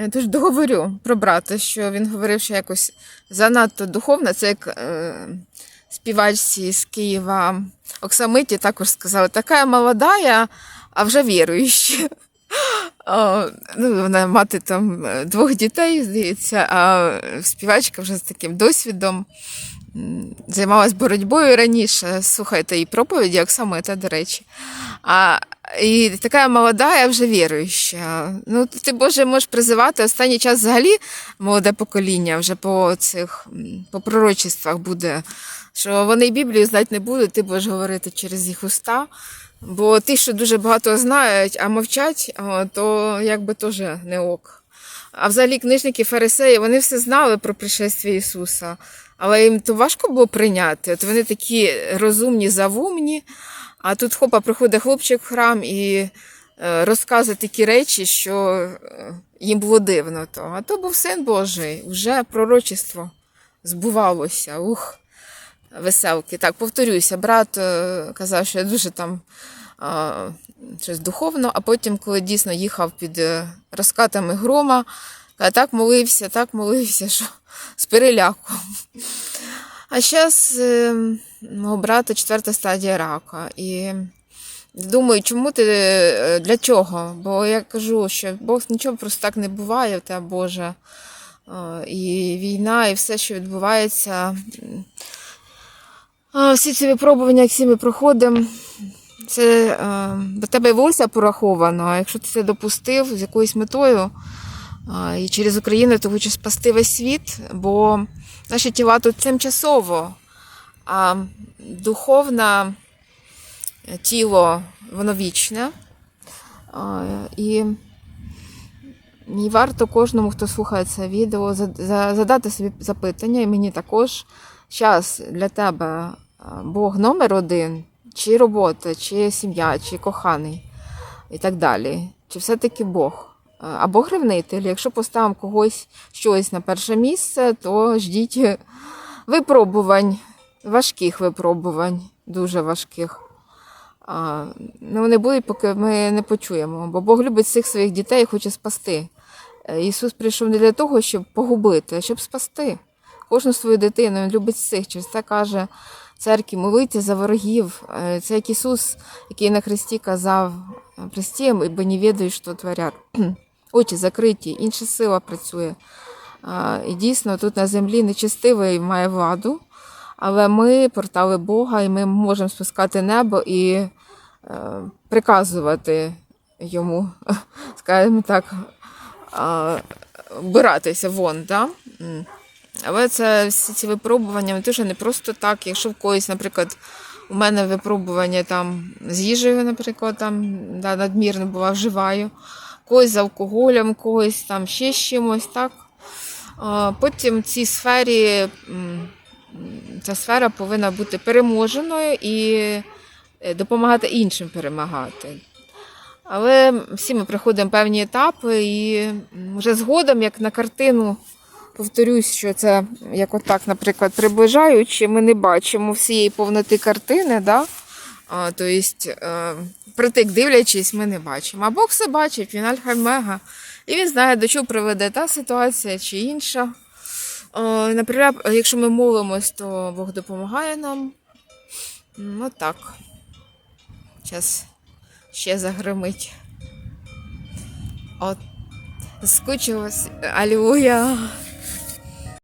Я теж договорю про брата, що він говорив, що якось занадто духовно. Це як е, співачці з Києва Оксамиті також сказали, така молодая, а вже віруюча. Ну, вона мати там е, двох дітей, здається, а співачка вже з таким досвідом займалась боротьбою раніше. Слухайте її проповіді, Оксамита, до речі. А, і така молода, я вже віруюча. Ну, ти, Боже, можеш призивати останній час взагалі молоде покоління вже по цих по пророчествах буде, що вони Біблію знати не будуть, ти будеш говорити через їх уста. Бо ті, що дуже багато знають, а мовчать, то якби теж не ок. А взагалі книжники фарисеї, вони все знали про пришествие Ісуса, але їм то важко було прийняти. От вони такі розумні, завумні, а тут хопа приходить хлопчик в храм і е, розказує такі речі, що е, їм було дивно. То. А то був син Божий, вже пророчество збувалося. Ух веселки. Так, повторюся, брат е, казав, що я дуже там а, щось духовно, а потім, коли дійсно їхав під розкатами грома, так молився, так молився, що з переляку. А зараз мого брата четверта стадія рака. І думаю, чому ти е, для чого? Бо я кажу, що Бог нічого просто так не буває тебе, Боже. Е, І війна, і все, що відбувається, всі ці випробування, як всі ми проходимо, це е, до тебе волосся пораховано. А якщо ти це допустив з якоюсь метою і через Україну, то хочеш спасти весь світ, бо наші тіла тут тимчасово, а духовне тіло, воно вічне. І, і варто кожному, хто слухає це відео, за- за- задати собі запитання, і мені також час для тебе Бог номер один, чи робота, чи сім'я, чи коханий, і так далі. Чи все-таки Бог? А, А Бог ревнитель. Якщо поставимо когось щось на перше місце, то ждіть випробувань, важких випробувань, дуже важких. Ну, вони будуть, поки ми не почуємо. Бо Бог любить всіх своїх дітей і хоче спасти. Е, Ісус прийшов не для того, щоб погубити, а щоб спасти кожну свою дитину. Він любить всіх. Через це каже церкві, молиться за ворогів. Е, Це як Ісус, який на Христі казав прості, бо не відають, що творять. Очі закриті, інша сила працює. І дійсно тут на землі нечестивий має владу, але ми портали Бога, і ми можемо спускати небо і е, приказувати йому, скажімо так, а, вбиратися вон. Да? Але це всі ці випробування теж не просто так. Якщо в когось, наприклад, у мене випробування там з їжею, наприклад, там да, надмірно була вживаю, когось з алкоголем, когось там ще з чимось, так. Потім в цій сфері ця сфера повинна бути переможеною і е, допомагати іншим перемагати. Але всі ми проходимо певні етапи, і вже згодом, як на картину, повторюсь, що це як отак, наприклад, приближаючи, ми не бачимо всієї повноти картини. Да? А, тобто, е, притик дивлячись, ми не бачимо. А Бог все бачить, він альфа і. Він знає, до чого приведе та ситуація чи інша. Е, Наприклад, якщо ми молимось, то Бог допомагає нам. М, Отак. Зараз ще загримить. От. Скучилась. Алілуя.